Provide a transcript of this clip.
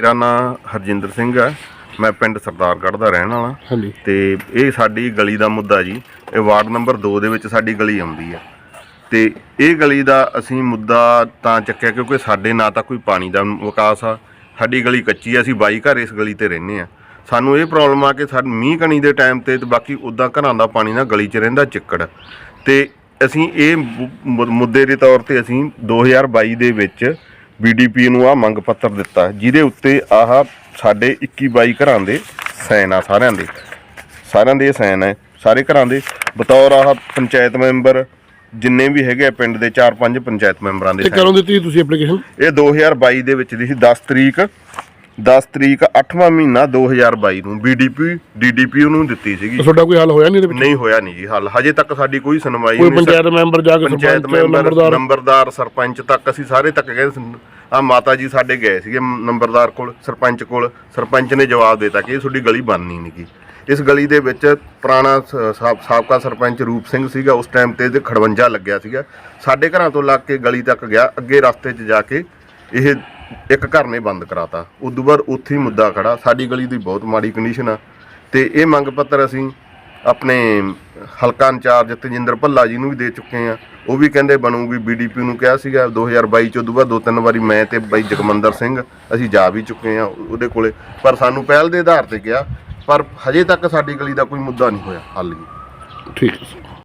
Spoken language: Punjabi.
ਮੇਰਾ ਨਾਮ ਹਰਜਿੰਦਰ ਸਿੰਘ ਹੈ। ਮੈਂ ਪਿੰਡ ਸਰਦਾਰਗੜ੍ਹ ਦਾ ਰਹਿਣ ਵਾਲਾ। ਹਾਂਜੀ। ਤੇ ਇਹ ਸਾਡੀ ਗਲੀ ਦਾ ਮੁੱਦਾ ਜੀ। ਇਹ ਵਾਰਡ ਨੰਬਰ 2 ਦੇ ਵਿੱਚ ਸਾਡੀ ਗਲੀ ਆਉਂਦੀ ਹੈ। ਤੇ ਇਹ ਗਲੀ ਦਾ ਅਸੀਂ ਮੁੱਦਾ ਤਾਂ ਚੱਕਿਆ ਕਿਉਂਕਿ ਸਾਡੇ ਨਾ ਤਾਂ ਕੋਈ ਪਾਣੀ ਦਾ ਵਿਕਾਸ ਆ। ਸਾਡੀ ਗਲੀ ਕੱਚੀ ਆ। ਅਸੀਂ ਬਾਈ ਘਰ ਇਸ ਗਲੀ ਤੇ ਰਹਿੰਦੇ ਆ ਸਾਨੂੰ ਇਹ ਪ੍ਰੋਬਲਮ ਆ ਕਿ ਸਾਨੂੰ ਮੀਂਹ ਕਣੀ ਦੇ ਟਾਈਮ ਤੇ ਤੇ ਬਾਕੀ ਉਦਾਂ ਘਰਾਂ ਦਾ ਪਾਣੀ ਨਾ ਗਲੀ 'ਚ ਰਹਿੰਦਾ ਚਿੱਕੜ। ਤੇ ਅਸੀਂ ਇਹ ਮੁ- ਮੁੱਦੇ ਦੇ ਤੌਰ ਤੇ ਅਸੀਂ 2022 ਦੇ ਵਿੱਚ ਬੀਡੀਪੀ ਨੂੰ ਆ ਮੰਗ ਪੱਤਰ ਦਿੱਤਾ। ਜਿਹਦੇ ਉੱਤੇ ਆਹ ਸਾਡੇ 21 22 ਘਰਾਂ ਦੇ ਸਾਈਨ ਆ ਸਾਰਿਆਂ ਦੇ। ਸਾਰਿਆਂ ਦੇ ਸਾਈਨ ਹੈ। ਸਾਰੇ ਘਰਾਂ ਦੇ ਬਤੌਰ ਆਹ ਪੰਚਾਇਤ ਮੈਂਬਰ ਜਿੰਨੇ ਵੀ ਹੈਗੇ ਆ ਪਿੰਡ ਦੇ 4-5 ਪੰਚਾਇਤ ਮੈਂਬਰਾਂ ਦੇ ਇਹ sign। ਕਦੋਂ ਦਿੱਤੀ ਸੀ ਤੁਸੀਂ ਐਪਲੀਕੇਸ਼ਨ ਇਹ 2022 ਦੇ ਵਿੱਚ ਦੀ ਸੀ 10 ਤਰੀਕ 10 ਤਰੀਕ 8ਵਾਂ ਮਹੀਨਾ 2022 ਨੂੰ ਬੀਡੀਪੀ ਡੀਡੀਪੀ ਨੂੰ ਦਿੱਤੀ ਸੀਗੀ। ਤੁਹਾਡਾ ਕੋਈ ਹੱਲ ਹੋਇਆ ਨਹੀਂ ਇਹਦੇ ਵਿੱਚ? ਨਹੀਂ ਹੋਇਆ ਨਹੀਂ ਜੀ ਹੱਲ। ਹਜੇ ਤੱਕ ਸਾਡੀ ਕੋਈ ਸੁਣਵਾਈ ਕੋਈ ਨਹੀਂ ਪੰਚਾਇਤ ਮੈਂਬਰ ਜਾ ਕੇ ਪੰਚਾਇਤ ਮੈਂਬਰ ਨੰਬਰਦਾਰ? ਸਰਪੰਚ ਤੱਕ ਅਸੀਂ ਸਾਰੇ ਤੱਕ ਗਏ ਆ ਮਾਤਾ ਜੀ ਸਾਡੇ ਗਏ ਸੀਗੇ ਨੰਬਰਦਾਰ ਕੋਲ ਸਰਪੰਚ ਕੋਲ। ਸਰਪੰਚ ਨੇ ਜਵਾਬ ਦਿੱਤਾ ਕਿ ਇਹ ਤੁਹਾਡੀ ਗਲੀ ਬਣਨੀ ਨਹੀਂਗੀ ਇਸ ਗਲੀ ਦੇ ਵਿੱਚ ਪੁਰਾਣਾ ਸਾਬਕਾ ਸਰਪੰਚ ਰੂਪ ਸਿੰਘ ਸੀਗਾ। ਉਸ ਟਾਈਮ ਤੇ ਇਹਦੇ ਖੜਵੰਜਾ ਲੱਗਿਆ ਸੀਗਾ। ਸਾਡੇ ਘਰਾਂ ਤੋਂ ਲੱਗ ਕੇ ਗਲੀ ਤੱਕ ਗਿਆ। ਅੱਗੇ ਰਸਤੇ 'ਚ ਜਾ ਕੇ ਇਹ ਇੱਕ ਘਰ ਨੇ ਬੰਦ ਕਰਾਤਾ। ਉਦੋਂ ਬਾਅਦ ਉੱਥੇ ਹੀ ਮੁੱਦਾ ਖੜਾ। ਸਾਡੀ ਗਲੀ ਦੀ ਬਹੁਤ ਮਾੜੀ ਕੰਡੀਸ਼ਨ ਆ। ਤੇ ਇਹ ਮੰਗ ਪੱਤਰ ਅਸੀਂ ਆਪਣੇ ਹਲਕਾ ਇੰਚਾਰਜ ਤਜਿੰਦਰ ਭੱਲਾ ਜੀ ਨੂੰ ਵੀ ਦੇ ਚੁੱਕੇ ਆ। ਉਹ ਵੀ ਕਹਿੰਦੇ ਬਣੂਗੀ ਬੀਡੀਪੀ ਨੂੰ ਕਿਹਾ ਸੀਗਾ। 2022 ਚ ਉਦੋਂ ਬਾਅਦ ਦੋ ਤਿੰਨ ਵਾਰੀ ਮੈਂ ਤੇ ਬਾਈ ਜਗਮੰਦਰ ਸਿੰਘ ਅਸੀਂ ਜਾ ਵੀ ਚੁੱਕੇ ਆ ਉਹਦੇ ਕੋਲੇ। ਪਰ ਸਾਨੂੰ ਪਹਿਲ ਦੇ ਆਧਾਰ ਤੇ ਕਿਹਾ। ਪਰ ਹਜੇ ਤੱਕ ਸਾਡੀ ਗਲੀ ਦਾ ਕੋਈ ਮੁੱਦਾ ਨਹੀਂ ਹੋਇਆ, ਹੱਲ ਜੀ ਠੀਕ